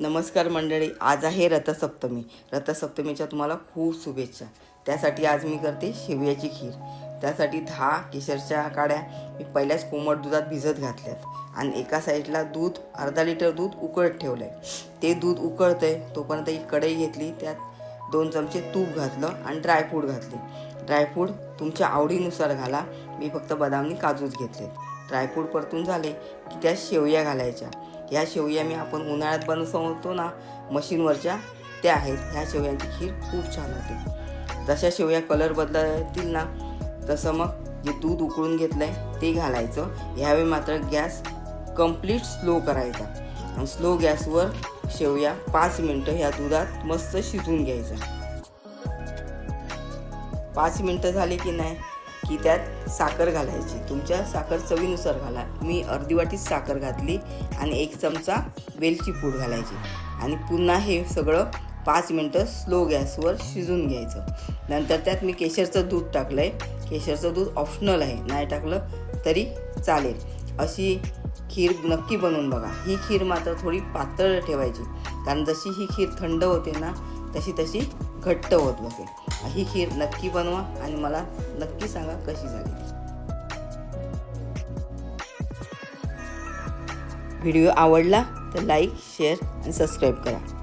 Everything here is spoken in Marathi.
नमस्कार मंडळी आज आहे रथसप्तमी. रथसप्तमीच्या तुम्हाला खूप शुभेच्छा. त्यासाठी आज मी करते शेवयाची खीर. त्यासाठी दहा केशरच्या काड्या मी पहिल्याच कोमट दुधात भिजत घातल्यात. आणि एका साईडला दूध अर्धा लिटर दूध उकळत ठेवलं आहे ते दूध उकळतं आहे तोपर्यंत एक कढई घेतली त्यात दोन चमचे तूप घातलं आणि ड्रायफ्रूट घातले. ड्रायफ्रूट तुमच्या आवडीनुसार घाला. मी फक्त बदामनी काजूच घेतले ड्रायफ्रूट परतून झाले की त्या शेवया घालायच्या. ह्या शेवया मी आपण उन्हाळ्यात बनवतो ना मशीनवरच्या त्या आहेत. ह्या शेवयांची खीर खूप छान होते. जशा शेवया कलर बदलतील ना तसं मग जे दूध उकळून घेतलं आहे ते घालायचं. ह्यावेळी मात्र गॅस कंप्लीट स्लो करायचा. आणि स्लो गॅसवर शेवया पाच मिनटं ह्या दुधात मस्त शिजून घ्यायचा पाच मिनटं झाली की नाही की त्यात साखर घालायची. तुमच्या साखर चवीनुसार घाला. मी अर्धी वाटीच साखर घातली आणि एक चमचा वेलची पूड घालायची. आणि पुन्हा हे सगळं पाच मिनटं स्लो गॅसवर शिजून घ्यायचं. नंतर त्यात मी केशरचं दूध टाकलं आहे केशरचं दूध ऑप्शनल आहे. नाही टाकलं तरी चालेल. अशी खीर नक्की बनवून बघा. ही खीर मात्र थोडी पातळ ठेवायची. कारण जशी ही खीर थंड होते ना तशी तशी घट्ट होत बसेल. ही खीर नक्की बनवा आणि मला नक्की सांगा कशी झाली. व्हिडिओ आवडला तर लाईक शेअर आणि सबस्क्राईब करा.